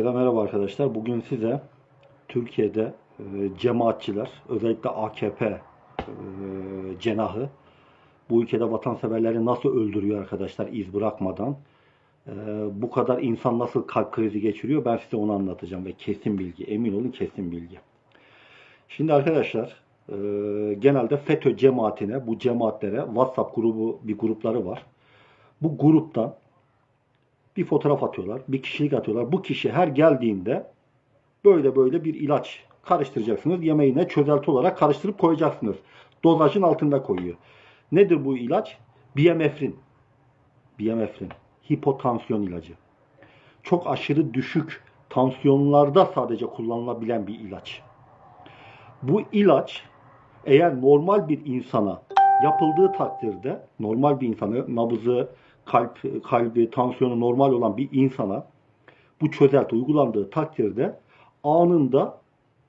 Merhaba arkadaşlar. Bugün size Türkiye'de e, cemaatçiler, özellikle AKP e, cenahı bu ülkede vatanseverleri nasıl öldürüyor arkadaşlar iz bırakmadan. E, bu kadar insan nasıl kalp krizi geçiriyor ben size onu anlatacağım ve kesin bilgi. Emin olun kesin bilgi. Şimdi arkadaşlar genelde FETÖ cemaatine, bu cemaatlere WhatsApp grubu bir grupları var. Bu gruptan bir fotoğraf atıyorlar, bir kişilik atıyorlar. Bu kişi her geldiğinde böyle böyle bir ilaç karıştıracaksınız. Yemeğine çözelti olarak karıştırıp koyacaksınız. Dozajın altında koyuyor. Nedir bu ilaç? Biyemefrin. Biyemefrin. Hipotansiyon ilacı. Çok aşırı düşük tansiyonlarda sadece kullanılabilen bir ilaç. Bu ilaç eğer normal bir insana yapıldığı takdirde normal bir insanı nabzı, kalp kalbi, tansiyonu normal olan bir insana bu çözelti uygulandığı takdirde anında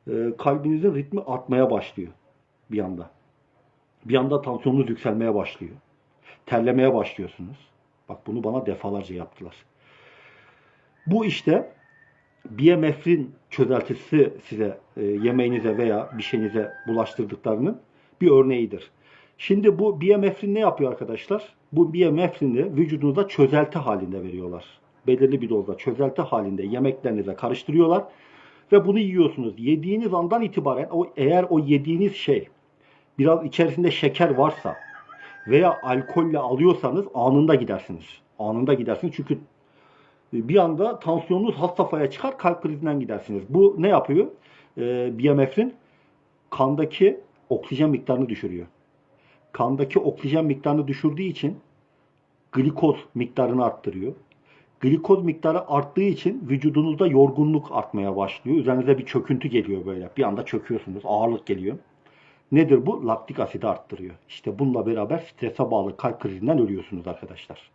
e, kalbinizin ritmi artmaya başlıyor bir anda. Bir anda tansiyonunuz yükselmeye başlıyor. Terlemeye başlıyorsunuz. Bak bunu bana defalarca yaptılar. Bu işte biyemefrin çözeltisi size e, yemeğinize veya bir şeyinize bulaştırdıklarının bir örneğidir. Şimdi bu biyemefrin ne yapıyor arkadaşlar? Bu biyemefrini vücudunuza çözelti halinde veriyorlar. Belirli bir dozda çözelti halinde yemeklerinize karıştırıyorlar ve bunu yiyorsunuz. Yediğiniz andan itibaren o eğer o yediğiniz şey biraz içerisinde şeker varsa veya alkolle alıyorsanız anında gidersiniz. Anında gidersiniz çünkü bir anda tansiyonunuz has safhaya çıkar, kalp krizinden gidersiniz. Bu ne yapıyor? Ee, biyemefrin kandaki oksijen miktarını düşürüyor kandaki oksijen miktarını düşürdüğü için glikoz miktarını arttırıyor. Glikoz miktarı arttığı için vücudunuzda yorgunluk artmaya başlıyor. Üzerinize bir çöküntü geliyor böyle. Bir anda çöküyorsunuz. Ağırlık geliyor. Nedir bu? Laktik asidi arttırıyor. İşte bununla beraber strese bağlı kalp krizinden ölüyorsunuz arkadaşlar.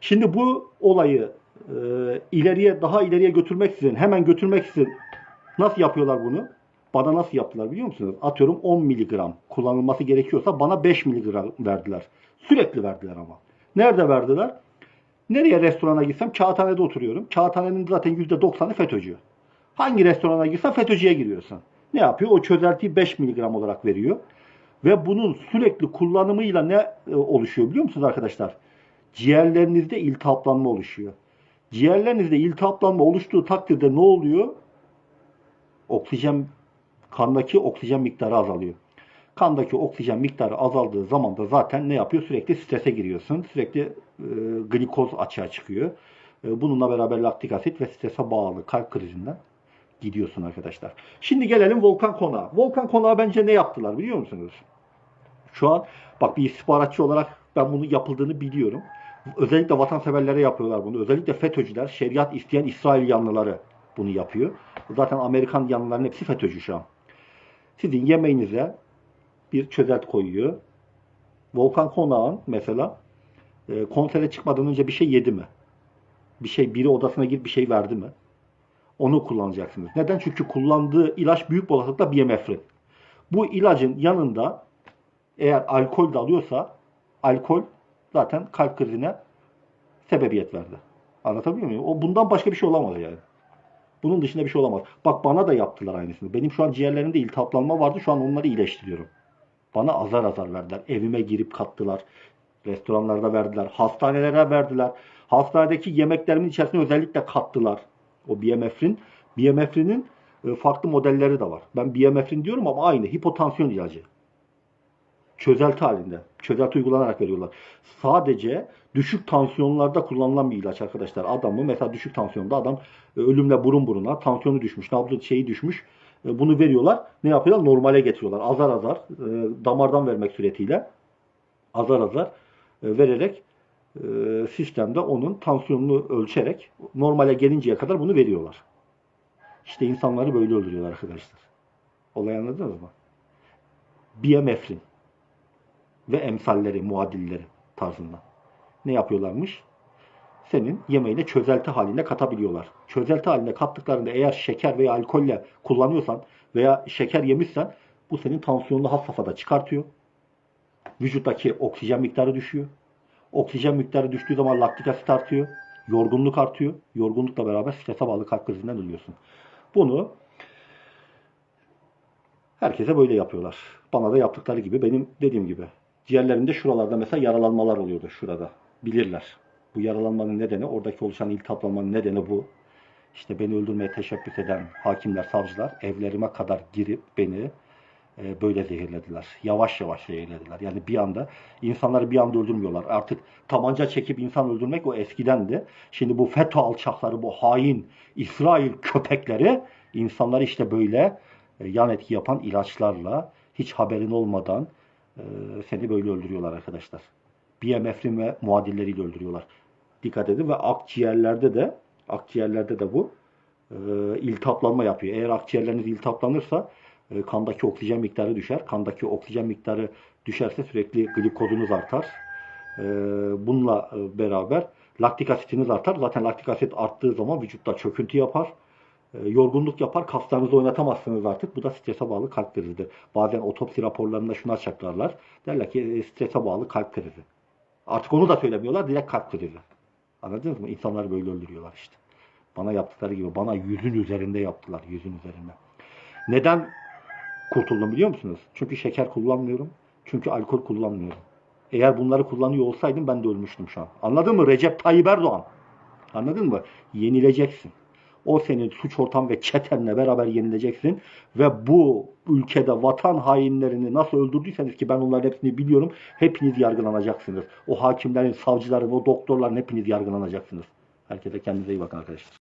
Şimdi bu olayı e, ileriye daha ileriye götürmek için hemen götürmek için nasıl yapıyorlar bunu? Bana nasıl yaptılar biliyor musunuz? Atıyorum 10 miligram kullanılması gerekiyorsa bana 5 miligram verdiler. Sürekli verdiler ama. Nerede verdiler? Nereye restorana gitsem kağıthanede oturuyorum. Kağıthanenin zaten %90'ı FETÖ'cü. Hangi restorana gitsen FETÖ'cüye giriyorsun. Ne yapıyor? O çözeltiyi 5 miligram olarak veriyor. Ve bunun sürekli kullanımıyla ne e, oluşuyor biliyor musunuz arkadaşlar? Ciğerlerinizde iltihaplanma oluşuyor. Ciğerlerinizde iltihaplanma oluştuğu takdirde ne oluyor? Oksijen kandaki oksijen miktarı azalıyor. Kandaki oksijen miktarı azaldığı zaman da zaten ne yapıyor? Sürekli strese giriyorsun. Sürekli e, glikoz açığa çıkıyor. E, bununla beraber laktik asit ve strese bağlı kalp krizinden gidiyorsun arkadaşlar. Şimdi gelelim Volkan Konağı. Volkan Konağı bence ne yaptılar biliyor musunuz? Şu an bak bir istihbaratçı olarak ben bunu yapıldığını biliyorum. Özellikle vatanseverlere yapıyorlar bunu. Özellikle FETÖ'cüler, şeriat isteyen İsrail yanlıları bunu yapıyor. Zaten Amerikan yanlıların hepsi FETÖ'cü şu an. Sizin yemeğinize bir çözelti koyuyor. Volkan Konağan mesela e, konsere çıkmadan önce bir şey yedi mi? Bir şey biri odasına girip bir şey verdi mi? Onu kullanacaksınız. Neden? Çünkü kullandığı ilaç büyük olasılıkla biyemefrin. Bu ilacın yanında eğer alkol de alıyorsa alkol zaten kalp krizine sebebiyet verdi. Anlatabiliyor muyum? O bundan başka bir şey olamaz yani. Bunun dışında bir şey olamaz. Bak bana da yaptılar aynısını. Benim şu an ciğerlerimde iltihaplanma vardı. Şu an onları iyileştiriyorum. Bana azar azar verdiler. Evime girip kattılar. Restoranlarda verdiler. Hastanelere verdiler. Hastanedeki yemeklerimin içerisine özellikle kattılar. O biyemefrin. Biyemefrinin e, farklı modelleri de var. Ben biyemefrin diyorum ama aynı. Hipotansiyon ilacı çözelti halinde. Çözelti uygulanarak veriyorlar. Sadece düşük tansiyonlarda kullanılan bir ilaç arkadaşlar. Adamı mesela düşük tansiyonda adam e, ölümle burun buruna tansiyonu düşmüş, nabzı şeyi düşmüş. E, bunu veriyorlar. Ne yapıyorlar? Normale getiriyorlar. Azar azar e, damardan vermek suretiyle azar azar vererek sistemde onun tansiyonunu ölçerek normale gelinceye kadar bunu veriyorlar. İşte insanları böyle öldürüyorlar arkadaşlar. Olay anladınız mı? Biyemefrin ve emsalleri, muadilleri tarzında. Ne yapıyorlarmış? Senin yemeğine çözelti halinde katabiliyorlar. Çözelti halinde kattıklarında eğer şeker veya alkolle kullanıyorsan veya şeker yemişsen bu senin tansiyonunu has safhada çıkartıyor. Vücuttaki oksijen miktarı düşüyor. Oksijen miktarı düştüğü zaman laktik asit artıyor. Yorgunluk artıyor. Yorgunlukla beraber strese bağlı kalp krizinden ölüyorsun. Bunu herkese böyle yapıyorlar. Bana da yaptıkları gibi benim dediğim gibi. Ciğerlerinde şuralarda mesela yaralanmalar oluyordu şurada. Bilirler. Bu yaralanmanın nedeni, oradaki oluşan iltihaplanmanın nedeni bu. İşte beni öldürmeye teşebbüs eden hakimler, savcılar evlerime kadar girip beni e, böyle zehirlediler. Yavaş yavaş zehirlediler. Yani bir anda insanları bir anda öldürmüyorlar. Artık tabanca çekip insan öldürmek o eskidendi. Şimdi bu FETÖ alçakları, bu hain İsrail köpekleri insanları işte böyle e, yan etki yapan ilaçlarla hiç haberin olmadan e, seni böyle öldürüyorlar arkadaşlar. BMF'in ve muadilleriyle öldürüyorlar. Dikkat edin ve akciğerlerde de akciğerlerde de bu e, iltihaplanma yapıyor. Eğer akciğerleriniz iltihaplanırsa e, kandaki oksijen miktarı düşer. Kandaki oksijen miktarı düşerse sürekli glikozunuz artar. E, bununla e, beraber laktik asitiniz artar. Zaten laktik asit arttığı zaman vücutta çöküntü yapar. E, yorgunluk yapar. Kaslarınızı oynatamazsınız artık. Bu da strese bağlı kalp krizidir. Bazen otopsi raporlarında şunu açıklarlar. Derler ki e, strese bağlı kalp krizi. Artık onu da söylemiyorlar. Direkt kalp krizi. Anladınız mı? İnsanları böyle öldürüyorlar işte. Bana yaptıkları gibi. Bana yüzün üzerinde yaptılar. Yüzün üzerinde. Neden kurtuldum biliyor musunuz? Çünkü şeker kullanmıyorum. Çünkü alkol kullanmıyorum. Eğer bunları kullanıyor olsaydım ben de ölmüştüm şu an. Anladın mı? Recep Tayyip Erdoğan. Anladın mı? Yenileceksin. O senin suç ortam ve çetenle beraber yenileceksin. Ve bu ülkede vatan hainlerini nasıl öldürdüyseniz ki ben onların hepsini biliyorum. Hepiniz yargılanacaksınız. O hakimlerin, savcıların, o doktorların hepiniz yargılanacaksınız. Herkese kendinize iyi bakın arkadaşlar.